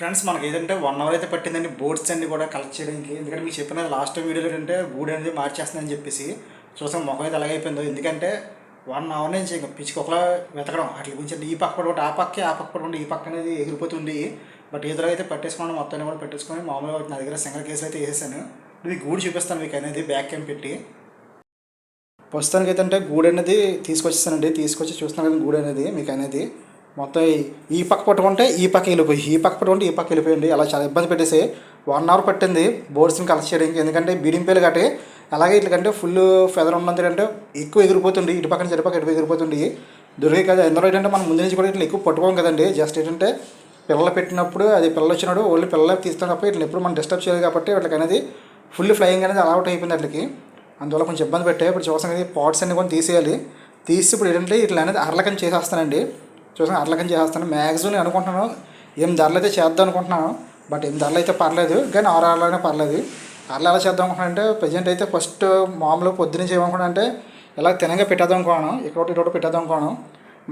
Friends మనకి ఏదంటే one hour అయితే పట్టిందండి. బోర్డ్స్ అన్ని కూడా కలెక్ట్ చేయడానికి. ఎందుకంటే మీకు చెప్పిన లాస్ట్ వీడియోలో ఏంటంటే బూడ్ అనేది మార్చేస్తుందని చెప్పేసి చూసాం. మొఖం అయితే అలాగైపోయిందో ఎందుకంటే వన్ అవర్ నుంచి ఇంకా పిచ్చికి ఒకలా వెతకడం. అట్ల గురించి ఈ పక్క పడుకుంటే ఆ పక్కే ఆ పక్క పడుకుంటే ఈ పక్క అనేది ఎగిరిపోతుంది. బట్ ఇతర అయితే పట్టేసుకోండి మొత్తాన్ని కూడా పెట్టేసుకొని మామూలుగా నా దగ్గర సింగల్ కేసు అయితే వేసేసాను. ఇది గూడు చూపిస్తాను మీకు అనేది బ్యాక్ క్యాంప్ పెట్టి. ప్రస్తుతానికి అయితే అంటే గూడు అనేది తీసుకొచ్చేసానండి. తీసుకొచ్చి చూస్తున్నాను కదా గూడు అనేది మీకు అనేది. మొత్తం ఈ- పక్క పట్టుకుంటే ఈ పక్క వెళ్ళిపోయి ఈ పక్క పట్టుకుంటే ఈ పక్క వెళ్ళిపోయింది అలా చాలా ఇబ్బంది పెట్టేసి వన్ అవర్ పట్టింది బోర్డ్స్ని కలెక్ట్ చేయడానికి. ఎందుకంటే బీడింగ్ పేలు కట్టి అలాగే ఇట్లకంటే ఫుల్ ఫెదర్ ఉన్నది అంటే ఎక్కువ ఎగిరిపోతుంది. ఇటు పక్కన చెడు పక్క ఇటు ఎగిరిపోతుంది. దొరికే కదా ఎందులో ఏంటంటే మనం ముందు నుంచి కూడా ఇట్లా ఎక్కువ పట్టుకోం కదండి. జస్ట్ ఏంటంటే పిల్లలు పెట్టినప్పుడు అది పిల్లలు వచ్చినప్పుడు ఓన్లీ పిల్లలు తీస్తున్నప్పుడు ఇట్లా ఎప్పుడు మనం డిస్టర్బ్ చేయాలి కాబట్టి వీళ్ళకి అనేది ఫుల్ ఫ్లయింగ్ అనేది అలవాట్ అయిపోయింది వాటికి అందువల్ల కొంచెం ఇబ్బంది పెట్టాయి. ఇప్పుడు చూసాం కదా పాట్స్ అన్ని కూడా తీసేయాలి. తీసి ఇప్పుడు ఏంటంటే ఇట్లా అనేది అరలకని చేసేస్తానండి. చూసాం అర్లకం చేస్తాను. మ్యాక్సిమం నేను అనుకుంటున్నాను ఏం ధరలు అయితే చేద్దాం అనుకుంటున్నాను బట్ ఏం ధరలు అయితే పర్లేదు కానీ ఆరు ఆరులోనే పర్లేదు. అట్లా ఎలా చేద్దాం అనుకుంటున్నాను అంటే ప్రజెంట్ అయితే ఫస్ట్ మామూలుగా పొద్దున్నే చేయమనుకున్నా అంటే ఇలా తినగా పెట్టేద్దాం అనుకోను ఇక్కడ ఒకటి ఇటు పెట్టేద్దాం అనుకోను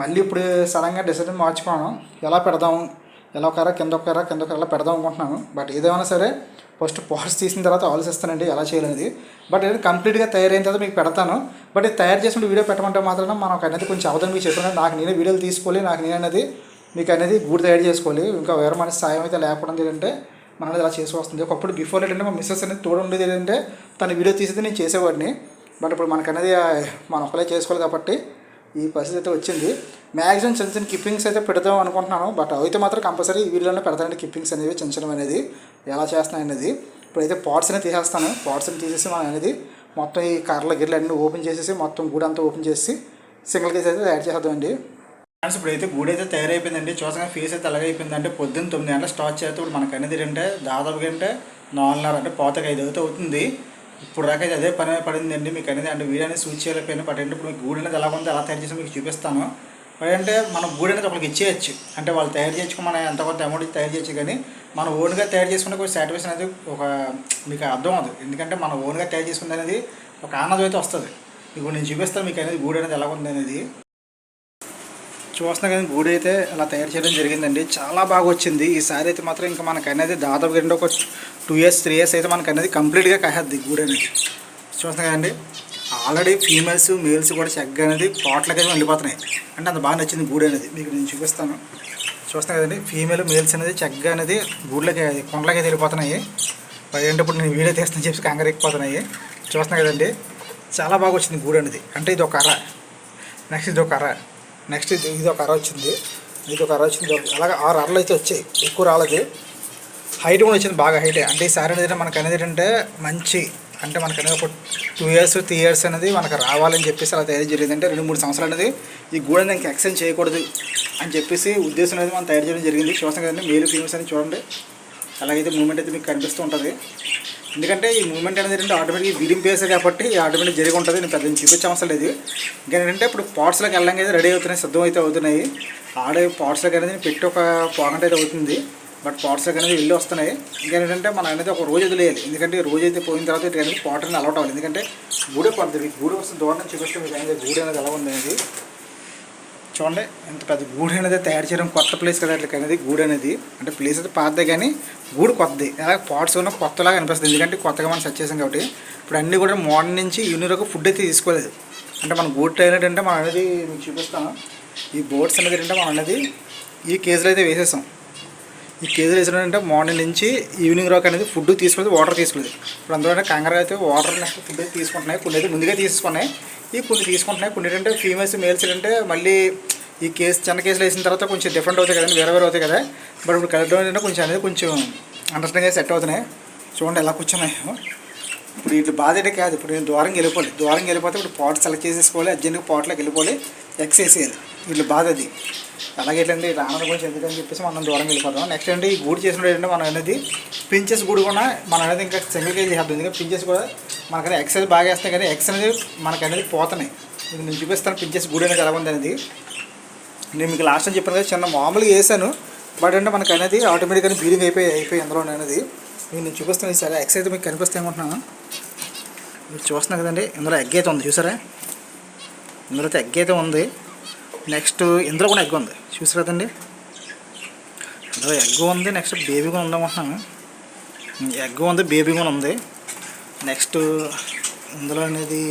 మళ్ళీ ఇప్పుడు సడన్గా డిసిజన్ మార్చుకోవడం ఎలా పెడదాం ఎలా ఒకరా కింద ఒకరా కింద ఒకరా ఎలా పెడదాం అనుకుంటున్నాను. బట్ ఏదేమైనా సరే ఫస్ట్ పోస్ట్ తీసిన తర్వాత ఆలోచిస్తానండి ఎలా చేయాలనేది. బట్ ఇది కంప్లీట్గా తయారైన తర్వాత మీకు పెడతాను. బట్ ఇది తయారు చేసిన వీడియో పెట్టమంటే మాత్రం మనకు అనేది కొంచెం అవదని మీకు చెప్పాను. నాకు నేనే వీడియోలు తీసుకోవాలి నాకు నేను అనేది మీకు అనేది గూడు తయారు చేసుకోవాలి. ఇంకా వేరే మన సాయం అయితే లేకపోవడం ఏంటంటే మన అనేది ఇలా చేసి వస్తుంది. ఒకప్పుడు బిఫోర్ ఏంటంటే మా మిస్సెస్ అనేది తోడు ఉండేది ఏంటంటే తన వీడియో తీసేది నేను చేసేవాడిని. బట్ ఇప్పుడు మనకనేది మనం ఒకలే చేసుకోవాలి కాబట్టి ఈ పరిస్థితి అయితే వచ్చింది. మ్యాక్సిమం చిన్న చిన్న కిప్పింగ్స్ అయితే పెడదాం అనుకుంటున్నాను. బట్ అయితే మాత్రం కంపల్సరీ ఈ వీడియోలోనే పెడతానండి కిప్పింగ్స్ అనేవి చిన్న చిన్నవి అనేది. ఎలా చేస్తున్నాయి అనేది. ఇప్పుడైతే పాట్స్ అనేది తీసేస్తాను. పాట్స్ తీసేసి మనం అనేది మొత్తం ఈ కర్రల గిర్లు అన్నీ ఓపెన్ చేసేసి మొత్తం గూడు అంతా ఓపెన్ చేసి సింగిల్ కేస్ అయితే యాడ్ చేసేద్దామండి. ఫ్రెండ్స్ ఇప్పుడైతే గూడు అయితే తయారైపోయిందండి. చూసగా ఫేస్ అయితే అలాగే పొద్దున్న తొమ్మిది గంటల స్టార్ట్ చేస్తే ఇప్పుడు మనకు అనేది అంటే దాదాపుగా అంటే నాలుగున్నర అంటే పోతకి ఐదు అయితే అవుతుంది. ఇప్పుడు దాకా అదే పని పడిందండి. మీకు అనేది అంటే వీడియో అనేది సూచ్ చేయలేకపోయినా బట్ అంటే ఇప్పుడు మీకు గూడు అనేది ఎలా ఉందో ఎలా తయారు చేసి మీకు చూపిస్తాను. మరి అంటే మనం గూడు అనేది ఒకరికి ఇచ్చేయచ్చు. అంటే వాళ్ళు తయారు చేసుకుని మనం ఎంత కొంత అమౌంట్ తయారు చేయొచ్చు కానీ మనం ఓన్గా తయారు చేసుకునే కొంచెం సాటిస్ఫాక్షన్ అనేది ఒక మీకు అర్థం అవుతుంది ఎందుకంటే మనం ఓన్గా తయారు చేసుకుంది అనేది ఒక ఆనందం అయితే వస్తుంది. ఇప్పుడు నేను చూపిస్తాను మీకు అనేది గూడు అనేది ఎలా ఉంది అనేది చూస్తున్నా కానీ గూడైతే అయితే అలా తయారు చేయడం జరిగిందండి. చాలా బాగా వచ్చింది. ఈసారి అయితే మాత్రం ఇంకా మనకు అనేది దాదాపు రెండు ఒక టూ ఇయర్స్ త్రీ ఇయర్స్ అయితే మనకు అనేది కంప్లీట్గా కాహద్ది గూడ అనేది. చూస్తున్నా కదండి? ఆల్రెడీ ఫీమేల్స్ మేల్స్ కూడా చక్కగా అనేది పాటలకి అయితే వెళ్ళిపోతున్నాయి. అంటే అంత బాగా నచ్చింది గూడు అనేది. మీకు నేను చూపిస్తాను. చూస్తున్నా కదండి? ఫీమేల్ మేల్స్ అనేది చక్కగా అనేది గూడ్లకి కొండలకి అయితే వెళ్ళిపోతున్నాయి. ఏంటంటే ఇప్పుడు నేను వీడియో తీస్తాను చెప్పి కంగరెక్కిపోతున్నాయి చూస్తున్నా కదండి? చాలా బాగా వచ్చింది గూడు అనేది. అంటే ఇది ఒక అర నెక్స్ట్ ఇది ఒక అర నెక్స్ట్ ఇది ఇది ఒక అర వచ్చింది ఇది ఒక అర వచ్చింది అలాగే ఆరు అరలు అయితే వచ్చాయి. ఎక్కువ రాలేదు. హైట్ కూడా వచ్చింది. బాగా హైటే అంటే ఈ సారీ అనేది మనకు అనేది ఏంటంటే మంచి. అంటే మనకు అనేది ఒక టూ ఇయర్స్ త్రీ ఇయర్స్ అనేది మనకు రావాలని చెప్పేసి అలా తయారు జరిగింది అంటే రెండు మూడు సంవత్సరాలు అనేది ఈ గూడ దానికి ఎక్స్చేంజ్ చేయకూడదు అని చెప్పేసి ఉద్దేశం అనేది మనం తయారు చేయడం జరిగింది. చూసాం కదండి. మేలు ఫీమేల్స్ అని చూడండి. అలాగైతే మూమెంట్ అయితే మీకు కనిపిస్తూ ఉంటుంది. ఎందుకంటే ఈ మూమెంట్ అనేది ఏంటంటే ఆటోమేటిక్ బీడింగ్ పేస్ కాబట్టి ఆటోమేటిక్ జరిగి ఉంటుంది. నేను పెద్ద చూపించే అవసరం లేదు. ఇంకా ఏంటంటే ఇప్పుడు పార్ట్స్లోకి వెళ్ళడానికి అయితే రెడీ అవుతున్నాయి సిద్ధం అయితే అవుతున్నాయి. ఆడే పార్ట్స్లోకి అనేది పెట్టి ఒక పాకెట్ అయితే అవుతుంది. బట్ పాట్స్లోకి అనేది వెళ్ళి వస్తున్నాయి. ఇంకా ఏంటంటే మనం అనేది ఒక రోజు వదిలేయాలి ఎందుకంటే రోజు అయితే పోయిన తర్వాత ఇటు అనేది పాట్ అనేది అలౌట్ అవ్వాలి. ఎందుకంటే గూడే పడుతుంది గూడే వస్తే దూరం చూపిస్తే మీకు అనేది గూడే అనేది ఎలా ఉంది అనేది. చూడండి ఎంత పెద్ద గూడు అనేది తయారు చేయడం కొత్త ప్లేస్ కదా అట్లా అనేది గూడు అనేది. అంటే ప్లేస్ అయితే పాతదే కానీ గూడు కొత్తది. అలాగే పాట్స్ ఉన్న కొత్తలాగా అనిపిస్తుంది. ఎందుకంటే కొత్తగా మనం సెట్ చేసాం కాబట్టి. ఇప్పుడు అన్నీ కూడా మార్నింగ్ నుంచి ఈవినింగ్ వరకు ఫుడ్ అయితే తీసుకోలేదు. అంటే మన గూడు ట్రైన్ అంటే మనం అనేది మీకు చూపిస్తాను. ఈ బోట్స్ అనేది ఏంటంటే మనం అనేది ఈ కేజీలో అయితే వేసేసాం. ఈ కేజీలు అంటే మార్నింగ్ నుంచి ఈవినింగ్ వరకు అనేది ఫుడ్ తీసుకోలేదు వాటర్ తీసుకోలేదు ఇప్పుడు అందులో కంగారు అయితే వాటర్ నెక్స్ట్ ఫుడ్ అయితే తీసుకుంటున్నాయి కొన్ని అయితే ముందుగా తీసుకున్నాయి. ఈ కొన్ని తీసుకుంటున్నాయి కొన్ని ఏంటంటే ఫీమేల్స్ మేల్స్ ఏంటంటే మళ్ళీ ఈ కేసు చిన్న కేసులు వేసిన తర్వాత కొంచెం డిఫరెంట్ అవుతాయి కదండి వేరే వేరే అవుతాయి కదా. బట్ ఇప్పుడు కలెక్టర్ ఏంటంటే కొంచెం అనేది కొంచెం అండర్స్టాండింగ్ సెట్ అవుతున్నాయి. చూడండి ఎలా కూర్చున్నాయి. ఇప్పుడు ఇటు బాధ అయితే కాదు. ఇప్పుడు నేను దూరంగా వెళ్ళిపోవాలి దూరంగా వెళ్ళిపోతే ఇప్పుడు పాట్ సెలెక్ట్ చేసేసుకోవాలి అర్జెంట్గా పాట్లోకి వెళ్ళిపోవాలి. ఎక్స్ వేసేయాలి. వీళ్ళు బాధ అది అలాగే ఏంటంటే రానడం గురించి ఎందుకని చెప్పేసి మనం దూరం వెళ్ళిపోతాం. నెక్స్ట్ అంటే ఈ గూడు చేసినప్పుడు ఏంటంటే మనం అనేది పించెస్ గూడు కూడా మనం అనేది ఇంకా సింగిల్ కేజీ చేద్దాం ఎందుకంటే పించెస్ కూడా మనకనే ఎక్సైజ్ బాగా వేస్తాయి కానీ ఎక్స్ అనేది మనకనేది అనేది పోతున్నాయి. ఇది నేను చూపిస్తాను పించెస్ గూడు అనేది ఎలా ఉంది అనేది. నేను మీకు లాస్ట్ టైం చెప్పాను కదా చిన్న మామూలుగా వేసాను. బట్ అంటే మనకు అనేది ఆటోమేటిక్గా బీలింగ్ అయిపోయి అయిపోయి అందులో అనేది. మీకు నేను చూపిస్తాను ఈసారి. ఎక్స్ అయితే మీకు కనిపిస్తాయి అనుకుంటున్నాను మీరు చూస్తున్నారు కదండి ఇందులో ఎగ్ అయితే ఉంది చూసారా? ఇందులో అయితే ఎగ్ అయితే ఉంది. నెక్స్ట్ ఇందులో కూడా ఎగ్ ఉంది. చూసారు కదండి? ఇందులో ఎగ్ ఉంది. నెక్స్ట్ బేబీ కూడా ఉందనుకుంటున్నాను ఎగ్ ఉంది బేబీ కూడా ఉంది. నెక్స్ట్ ఇందులో అనేది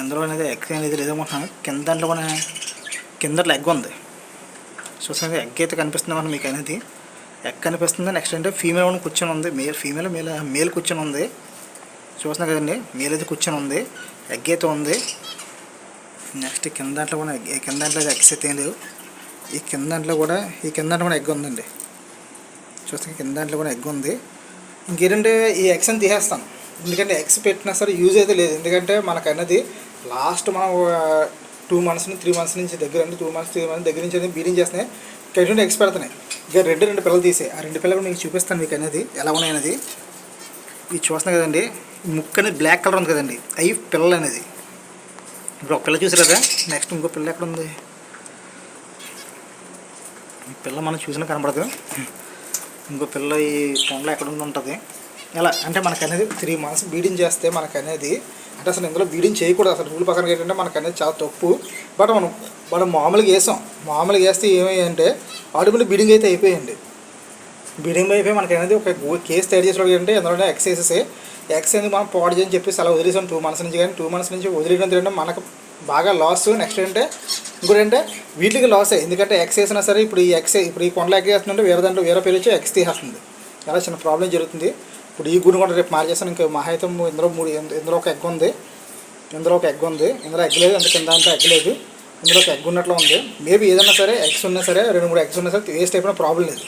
ఇందులో అనేది ఎగ్ అనేది లేదనుకుంటున్నాను కింద దాంట్లో కూడా కింద ఎగ్ ఉంది. చూసాను ఎగ్ అయితే కనిపిస్తుంది అన్నమాట మీకు అనేది. ఎగ్ కనిపిస్తుంది. నెక్స్ట్ అంటే ఫీమేల్ కూడా కూర్చొని ఉంది. మేల్ ఫీమేల్ మేల్ మేల్ కూర్చొని ఉంది. చూస్తున్నా కదండి? మేల్ అయితే కూర్చొని ఉంది. ఎగ్ అయితే ఉంది. నెక్స్ట్ కింద దాంట్లో కూడా ఎగ్ ఈ కింద దాంట్లో ఎగ్స్ అయితే ఏం లేవు. ఈ కింద దాంట్లో కూడా ఈ కింద దాంట్లో కూడా ఎగ్ ఉందండి. చూస్తే కింద దాంట్లో కూడా ఎగ్ ఉంది. ఇంకేంటంటే ఈ ఎగ్స్ అని తీసేస్తాను. ఎందుకంటే ఎగ్స్ పెట్టినా సరే యూజ్ అయితే లేదు. ఎందుకంటే మనకు అన్నది లాస్ట్ మనం టూ మంత్స్ నుంచి త్రీ మంత్స్ నుంచి దగ్గర అంటే టూ మంత్స్ త్రీ మంత్స్ దగ్గర నుంచి బీడింగ్ చేస్తున్నాయి. కంటిన్యూ ఎగ్స్ పెడుతున్నాయి? ఇక రెండు రెండు పిల్లలు తీసే. ఆ రెండు పిల్లలు మీకు చూపిస్తాను మీకు అనేది ఎలా ఉన్నాయి అనేది ఇది చూస్తున్నాయి కదండి ముక్క అనేది బ్లాక్ కలర్ ఉంది కదండి. అవి పిల్లలు అనేది ఇప్పుడు ఒక పిల్ల చూసారు? కదా నెక్స్ట్ ఇంకో పిల్ల ఎక్కడ ఉంది ఈ పిల్ల మనం చూసినా కనపడదు ఇంకో పిల్ల ఈ కొండలో ఎక్కడ ఉంటుంది. ఎలా? అంటే మనకు అనేది త్రీ మంత్స్ బీడింగ్ చేస్తే మనకు అనేది అంటే అసలు ఇందులో బీడింగ్ చేయకూడదు. అసలు రూల్ పక్కన ఏంటంటే మనకు అనేది చాలా తప్పు. బట్ మనం మనం మామూలుగా వేసాం. మామూలుగా వేస్తే ఏమయ్యంటే ఆటోమేటిక్ బీడింగ్ అయితే అయిపోయింది. బీడింగ్ అయిపోయి మనకి అనేది ఒక కేసు తయారు చేసేవాడు అంటే ఎందుకంటే ఎక్సైజెస్ ఎక్స్ అనేది మనం పాడు చేయని చెప్పేసి అలా వదిలేసాం టూ మంత్స్ నుంచి కానీ టూ మంత్స్ నుంచి వదిలేయడం తినడం మనకు బాగా లాస్ నెక్స్ట్ ఏంటంటే ఇంకోటి అంటే వీటికి లాసే ఎందుకంటే ఎక్స్ వేసినా సరే ఇప్పుడు ఈ ఎక్స్ ఇప్పుడు ఈ కొండలు ఎగ్ వేస్తుంటే వేరే దాంట్లో వేరే పేరు వచ్చి ఎక్స్ తీసేస్తుంది. అలా చిన్న ప్రాబ్లం జరుగుతుంది. ఇప్పుడు ఈ గుడి కూడా రేపు మార్చేస్తాను. ఇంకా మహాయితం ఇందులో మూడు ఇందులో ఒక ఎగ్ ఉంది. ఇందులో ఒక ఎగ్ ఉంది. ఇందులో ఎగ్ లేదు. అంత కింద అంతా ఎగ్ లేదు. ఇందులో ఒక ఎగ్ ఉన్నట్లు ఉంది. మేబీ ఏదైనా సరే ఎగ్స్ ఉన్నా సరే రెండు మూడు ఎగ్స్ ఉన్నా సరే వేస్ట్ అయిపోయిన ప్రాబ్లం లేదు.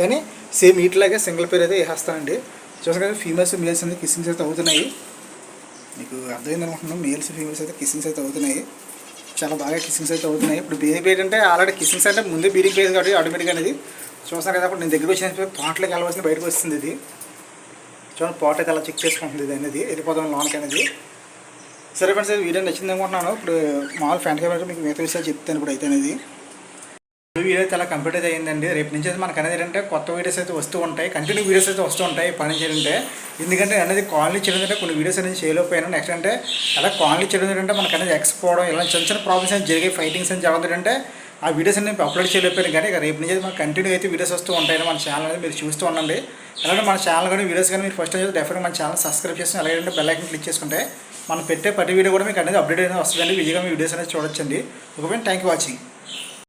కానీ సేమ్ వీటిలాగే సింగిల్ పేరు అయితే వేసేస్తానండి. చూసారు కదా ఫీమేల్స్ మేల్స్ అనేది కిస్సింగ్స్ అయితే అవుతున్నాయి. మీకు అర్థమైంది అనుకుంటున్నాం మేల్స్ ఫీమేల్స్ అయితే కిస్సింగ్స్ అయితే అవుతున్నాయి. చాలా బాగా కిస్సింగ్స్ అయితే అవుతున్నాయి. ఇప్పుడు బిర్యానీ పేరు అంటే ఆల్రెడీ కిస్సింగ్స్ అంటే ముందే బీరింగ్ పేజ్ కాబట్టి ఆటోమేటిక్గా అనేది చూస్తాను కదా అప్పుడు నేను దగ్గర వచ్చిన పాటలోకి వెళ్ళవలసిన బయటకు వస్తుంది ఇది. చూడండి పాట అయితే అలా చెక్ చేసుకుంటుంది ఇది అనేది. వెళ్ళిపోతాం లోన్కి అనేది. సరే ఫ్రెండ్స్ వీడియో నచ్చింది అనుకుంటున్నాను. ఇప్పుడు మామూలు ఫ్రంట్ కెమెరా మీకు మిగతా విషయాలు చెప్తాను ఇప్పుడు అయితే అనేది. వీడియో అయితే అలా కంప్లీట్ అయ్యిందండి. రేపు నుంచి అయితే మనకు అనేది ఏంటంటే కొత్త వీడియోస్ అయితే వస్తూ ఉంటాయి. కంటిన్యూ వీడియోస్ అయితే వస్తూ ఉంటాయి. పని చేయాలంటే ఎందుకంటే అనేది కాలనీ చేయడం కొన్ని వీడియోస్ అనేది చేయలేకపోయాను. నెక్స్ట్ అంటే అలా కాలనీ చేయడం ఏంటంటే మనకు అనేది ఎక్స్పోవడం ఇలా చిన్న చిన్న ప్రాబ్లమ్స్ అని జరిగే ఫైటింగ్స్ అని జరుగుతుంది అంటే ఆ వీడియోస్ అనేది అప్లోడ్ చేయలేకపోయాను. కానీ ఇక రేపు నుంచి అయితే మనకు కంటిన్యూ అయితే వీడియోస్ వస్తూ ఉంటాయి. మన ఛానల్ అనేది మీరు చూస్తూ ఉండండి. అలాగే మన ఛానల్ కానీ వీడియోస్ కానీ మీరు ఫస్ట్ అయితే డెఫినెట్ మన ఛానల్ సబ్స్క్రైబ్ చేసి అలాగే బెల్ ఐకన్ క్లిక్ చేసుకుంటే మనం పెట్టే ప్రతి వీడియో కూడా మీకు అనేది అప్డేట్ అనేది వస్తుందండి. విజయగా మీ వీడియోస్ అనేది చూడొచ్చండి. ఒకవేళ థ్యాంక్ యూ వాచింగ్